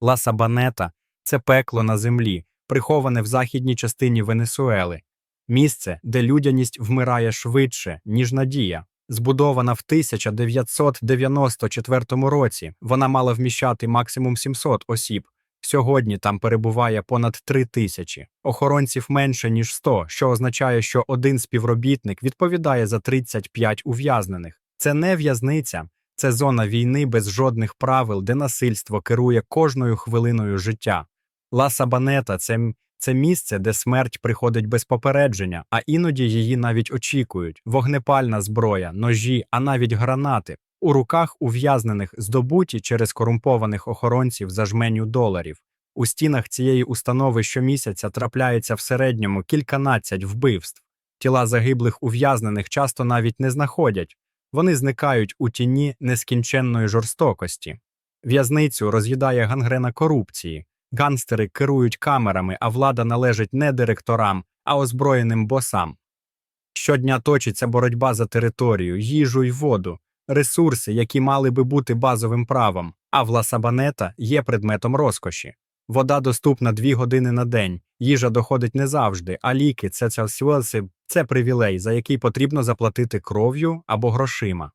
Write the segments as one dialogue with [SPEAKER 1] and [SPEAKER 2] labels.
[SPEAKER 1] Ла Сабанета це пекло на землі, приховане в західній частині Венесуели, місце, де людяність вмирає швидше, ніж надія. Збудована в 1994 році, вона мала вміщати максимум 700 осіб. Сьогодні там перебуває понад 3 тисячі. Охоронців менше, ніж 100, що означає, що один співробітник відповідає за 35 ув'язнених. Це не в'язниця, це зона війни без жодних правил, де насильство керує кожною хвилиною життя. Ла Сабанета це, це місце, де смерть приходить без попередження, а іноді її навіть очікують: вогнепальна зброя, ножі, а навіть гранати. У руках ув'язнених здобуті через корумпованих охоронців за жменю доларів. У стінах цієї установи щомісяця трапляється в середньому кільканадцять вбивств. Тіла загиблих ув'язнених часто навіть не знаходять, вони зникають у тіні нескінченної жорстокості. В'язницю роз'їдає гангрена корупції. Ганстери керують камерами, а влада належить не директорам, а озброєним босам. Щодня точиться боротьба за територію, їжу й воду, ресурси, які мали би бути базовим правом, а в Ла-Сабанета є предметом розкоші. Вода доступна дві години на день, їжа доходить не завжди, а ліки це, це, це привілей, за який потрібно заплатити кров'ю або грошима.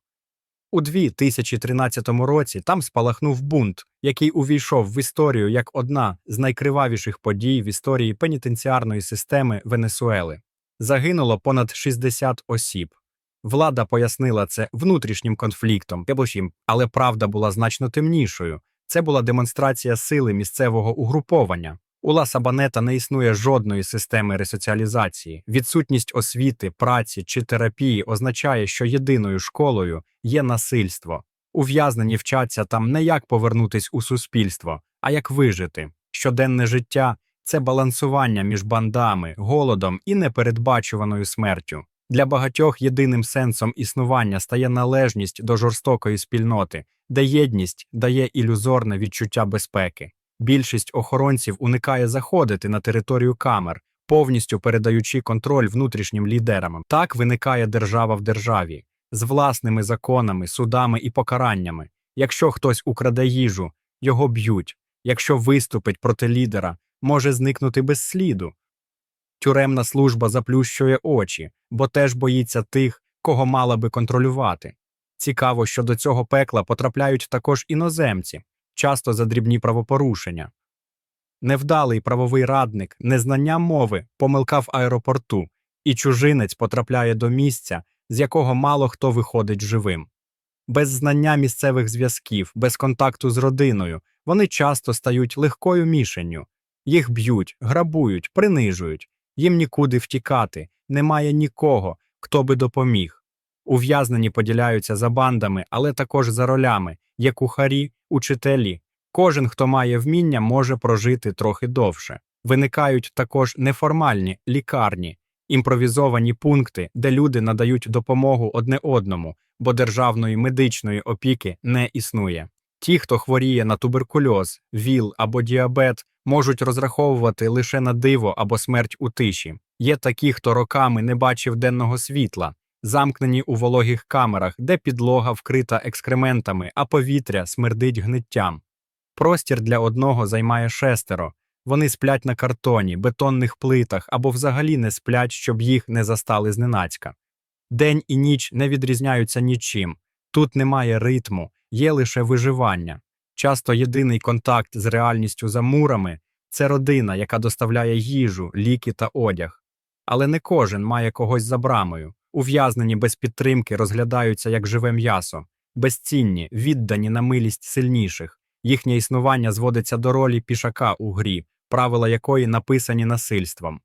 [SPEAKER 1] У 2013 році там спалахнув бунт, який увійшов в історію як одна з найкривавіших подій в історії пенітенціарної системи Венесуели. Загинуло понад 60 осіб. Влада пояснила це внутрішнім конфліктом, але правда була значно темнішою. Це була демонстрація сили місцевого угруповання. У Ла Сабанета не існує жодної системи ресоціалізації. Відсутність освіти, праці чи терапії означає, що єдиною школою є насильство. Ув'язнені вчаться там не як повернутись у суспільство, а як вижити. Щоденне життя це балансування між бандами, голодом і непередбачуваною смертю. Для багатьох єдиним сенсом існування стає належність до жорстокої спільноти, де єдність дає ілюзорне відчуття безпеки. Більшість охоронців уникає заходити на територію камер, повністю передаючи контроль внутрішнім лідерам. Так виникає держава в державі з власними законами, судами і покараннями. Якщо хтось украде їжу, його б'ють. Якщо виступить проти лідера, може зникнути без сліду. Тюремна служба заплющує очі, бо теж боїться тих, кого мала би контролювати. Цікаво, що до цього пекла потрапляють також іноземці, часто за дрібні правопорушення. Невдалий правовий радник, незнання мови, помилка в аеропорту, і чужинець потрапляє до місця, з якого мало хто виходить живим. Без знання місцевих зв'язків, без контакту з родиною, вони часто стають легкою мішенню. Їх б'ють, грабують, принижують, їм нікуди втікати, немає нікого, хто би допоміг. Ув'язнені поділяються за бандами, але також за ролями є кухарі, учителі. Кожен, хто має вміння, може прожити трохи довше. Виникають також неформальні лікарні, імпровізовані пункти, де люди надають допомогу одне одному, бо державної медичної опіки не існує. Ті, хто хворіє на туберкульоз, ВІЛ або діабет, можуть розраховувати лише на диво або смерть у тиші. Є такі, хто роками не бачив денного світла, замкнені у вологих камерах, де підлога вкрита екскрементами, а повітря смердить гниттям. Простір для одного займає шестеро. Вони сплять на картоні, бетонних плитах або взагалі не сплять, щоб їх не застали зненацька. День і ніч не відрізняються нічим. Тут немає ритму, є лише виживання. Часто єдиний контакт з реальністю за мурами це родина, яка доставляє їжу, ліки та одяг. Але не кожен має когось за брамою. Ув'язнені без підтримки розглядаються як живе м'ясо, безцінні, віддані на милість сильніших. Їхнє існування зводиться до ролі пішака у грі, правила якої написані насильством.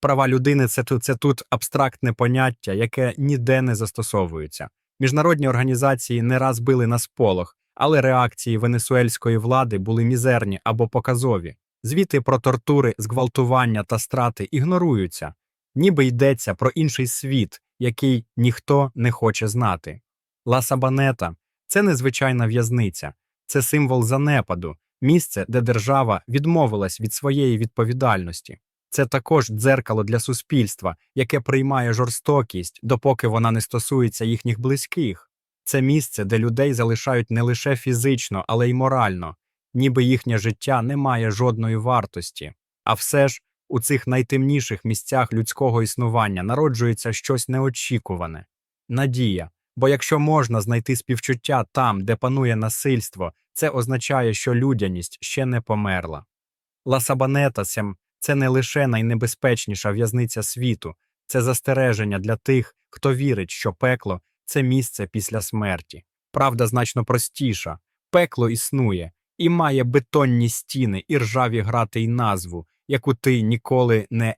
[SPEAKER 1] Права людини це тут, це тут абстрактне поняття, яке ніде не застосовується. Міжнародні організації не раз били на сполох, але реакції венесуельської влади були мізерні або показові. Звіти про тортури, зґвалтування та страти ігноруються, ніби йдеться про інший світ, який ніхто не хоче знати. Ла Сабанета це незвичайна в'язниця, це символ занепаду, місце, де держава відмовилась від своєї відповідальності. Це також дзеркало для суспільства, яке приймає жорстокість, допоки вона не стосується їхніх близьких. Це місце, де людей залишають не лише фізично, але й морально. ніби їхнє життя не має жодної вартості. А все ж у цих найтемніших місцях людського існування народжується щось неочікуване надія. Бо якщо можна знайти співчуття там, де панує насильство, це означає, що людяність ще не померла. Ласабанетасем це не лише найнебезпечніша в'язниця світу, це застереження для тих, хто вірить, що пекло це місце після смерті. Правда значно простіша. Пекло існує і має бетонні стіни і ржаві грати й назву, яку ти ніколи не